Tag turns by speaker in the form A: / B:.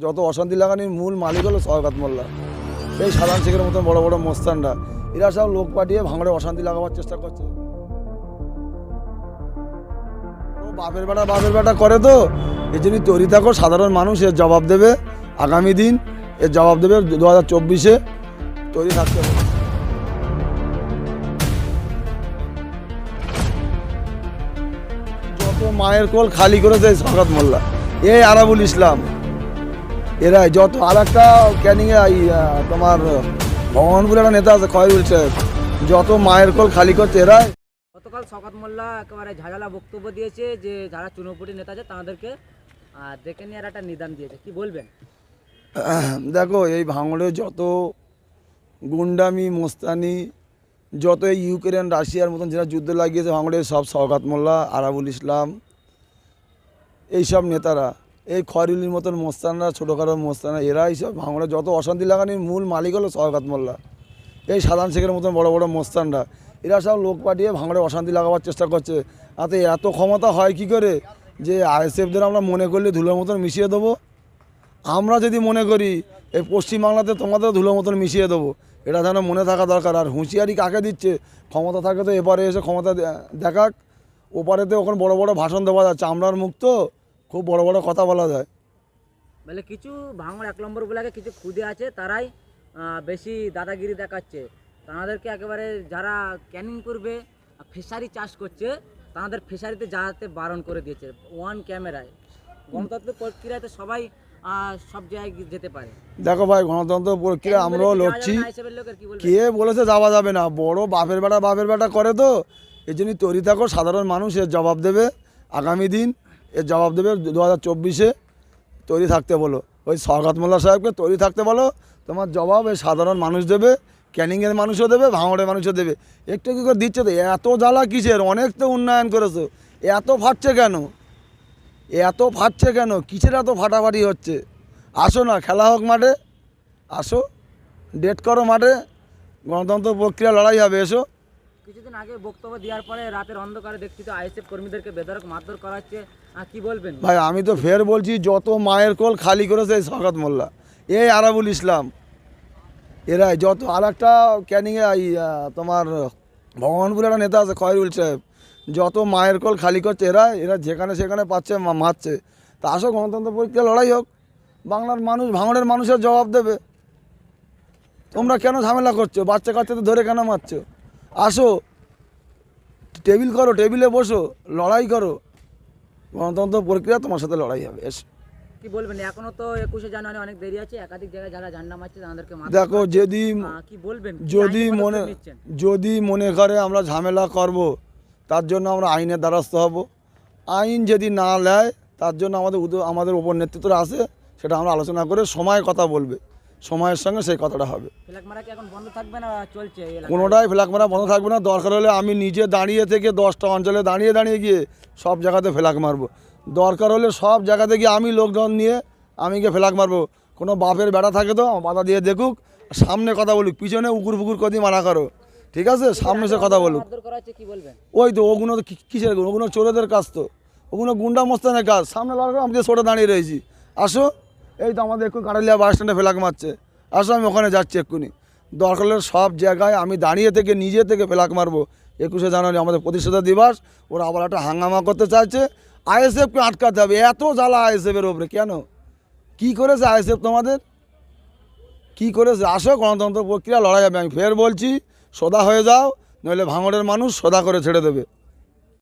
A: যত অশান্তি লাগানির মূল মালিক হলো সহকাত মোল্লা। এই সাধারণ শেখের মতন বড় বড় মোস্তানরা। এরা সব লোক পাঠিয়ে ভাঙড়ে অশান্তি লাগাবার চেষ্টা করছে। বাপের বেটা বাপের বেটা করে তো। এই জন্যই তৈরি থাকো সাধারণ মানুষ, এর জবাব দেবে আগামী দিন, এর জবাব দেবে দু হাজার চব্বিশে। তৈরি থাকতে হবে। যত মায়ের কোল খালি করেছে সরকাত মোল্লা। এই আরাবুল ইসলাম। এরাই যত আর একটা ক্যানিংয়ে তোমার ভগবান বলে একটা নেতা আছে খয়রুল সাহেব যত মায়ের কোল খালি করছে এরাই।
B: গতকাল শকাত মোল্লা একেবারে ঝাঝালা বক্তব্য দিয়েছে যে যারা চুনোপুটি নেতা আছে তাদেরকে ডেকে নিয়ে আর একটা নিদান দিয়েছে। কি বলবেন?
A: দেখো এই ভাঙড়ে যত গুন্ডামি মোস্তানি যত ইউক্রেন রাশিয়ার মতন যারা যুদ্ধ লাগিয়েছে ভাঙড়ে সব সওগাত মোল্লা আরাবুল ইসলাম এইসব নেতারা এই খয়রুলির মতন মোস্তানরা, ছোটোখাটো মোস্তানরা, এরাই সব ভাঙড়ে। যত অশান্তি লাগানির মূল মালিক হলো সওগাত মোল্লা। এই সাধারণ শেখের মতন বড় বড় মোস্তানরা। এরা সব লোক পাঠিয়ে ভাঙড়ে অশান্তি লাগাবার চেষ্টা করছে। তাতে এত ক্ষমতা হয় কি করে? যে আইএসএফদের আমরা মনে করলে ধুলোর মতন মিশিয়ে দেবো। আমরা যদি মনে করি, এই পশ্চিমবাংলাতে তোমাদের ধুলো মতন মিশিয়ে দেবো। এটা যেন মনে থাকা দরকার। আর হুঁশিয়ারি কাকে দিচ্ছে? ক্ষমতা থাকে তো এপারে এসে ক্ষমতা দেখাক। ওপারেতে ওখানে বড় বড় ভাষণ দেওয়া যায় চামড়ার মুখ তো খুব বড় বড় কথা বলা যায়।
B: বলে কিছু ভাঙর এক নম্বর বলে কিছু খুদে আছে তারাই বেশি দাদাগিরি দেখাচ্ছে। তাদেরকে একেবারে যারা ক্যানিং করবে ফিশারি চাষ করছে তাদের ফিশারিতে যাতে বারণ করে দিয়েছে ওয়ান ক্যামেরায় গণতন্ত্র প্রক্রিয়াতে সবাই সব জায়গায় যেতে পারে।
A: দেখো ভাই গণতন্ত্র প্রক্রিয়া আমরাও লড়ছি।
B: কি
A: কে বলেছে যাওয়া যাবে না? বড় বাপের বেটা বাপের বেটা করে তো। এই জন্যই তৈরি থাকো সাধারণ মানুষ এর জবাব দেবে। আগামী দিন এর জবাব দেবে দু হাজার চব্বিশে। তৈরি থাকতে বলো। ওই সরকাত মোল্লা সাহেবকে তৈরি থাকতে বলো। তোমার জবাব এই সাধারণ মানুষ দেবে, ক্যানিংয়ের মানুষও দেবে, ভাঙড়ের মানুষও দেবে। একটু কী করে দিচ্ছে তো? এত জ্বালা কিসের? অনেক তো উন্নয়ন করেছ। এত ফাটছে কেন? এত ফাটছে কেন? কিসের এত ফাটাফাটি হচ্ছে? আসো না, খেলা হোক মাঠে। আসো ডেট করো মাঠে। গণতন্ত্র প্রক্রিয়া লড়াই হবে, এসো।
B: কিছুদিন আগে বক্তব্য দেওয়ার পরে রাতের অন্ধকারে দেখছি তো আইএসএফ কর্মীদেরকে বেদরক মারধর করা হচ্ছে। কি বলবেন?
A: ভাই, আমি তো ফের বলছি, যত মায়ের কোল খালি করেছে, এই শওকত মোল্লা। এই আরাবুল ইসলাম। এরাই যত আর একটা ক্যানিংয়ে তোমার ভগবানপুরে একটা নেতা আছে, খয়রুল সাহেব। যত মায়ের কোল খালি করছে, এরা এরা যেখানে সেখানে পাচ্ছে মারছে। তা আসো, গণতন্ত্র পরীক্ষা লড়াই হোক। বাংলার মানুষ ভাঙড়ের মানুষের জবাব দেবে। তোমরা কেন ঝামেলা করছ? বাচ্চা কাচ্চাদের ধরে কেন মারছো? আসো। টেবিল করো টেবিলে বসো লড়াই করো। গণতন্ত্র প্রক্রিয়া তোমার সাথে লড়াই হবে এসো।
B: কি বলবেন এখনও তো একুশে জানুয়ারি অনেক দেরি আছে একাধিক জায়গায় যারা ঝান্ডা মারছে তাদেরকে
A: দেখো যদি
B: কি বলবেন?
A: যদি মনে যদি মনে করে আমরা ঝামেলা করব তার জন্য আমরা আইনের দ্বারস্থ হব। আইন যদি না নেয় তার জন্য আমাদের আমাদের ওপর নেতৃত্বরা আছে সেটা আমরা আলোচনা করে সময় কথা বলবে। সময়ের সঙ্গে সেই কথাটা হবে। কোনোটাই ফ্ল্যাগ মারা বন্ধ থাকবে না। দরকার হলে আমি নিজে দাঁড়িয়ে থেকে দশটা অঞ্চলে দাঁড়িয়ে দাঁড়িয়ে গিয়ে সব জায়গাতে ফ্ল্যাগ মারবো। দরকার হলে সব জায়গাতে গিয়ে আমি লোকজন নিয়ে আমি গিয়ে ফ্ল্যাগ মারবো। কোনো বাপের বেড়া থাকে তো বাধা দিয়ে দেখুক সামনে কথা বলুক পিছনে উকুর ফুকুর কদি মারা করো। ঠিক আছে? সামনে সে কথা বলুক। ওই তো ওগুলো তো কিসের ওগুলো চোরেদের কাজ তো। ওগুলো গুন্ডা মস্তানের কাজ। সামনে লড়াই আমি সরে দাঁড়িয়ে রয়েছি। আসো। এই তো আমাদের এক্ষুনি কাটালিয়া বাস স্ট্যান্ডে ফেলাক মারছে। আসো, আমি ওখানে যাচ্ছি এক্ষুনি। দরকার হলে সব জায়গায় আমি দাঁড়িয়ে থেকে, নিজে থেকে ফেলাক মারবো। একুশে জানুয়ারি আমাদের প্রতিষ্ঠাতা দিবস, ওরা আবার একটা হাঙ্গামা করতে চাইছে। আইএসএফকে আটকাতে হবে। এত জ্বালা আইএসএফের ওপরে কেন? কি করেছে আইএসএফ তোমাদের? কি করেছে? আসো, গণতন্ত্র প্রক্রিয়া লড়াই হবে। আমি ফের বলছি, সোদা হয়ে যাও, নইলে ভাঙড়ের মানুষ সোদা করে ছেড়ে দেবে।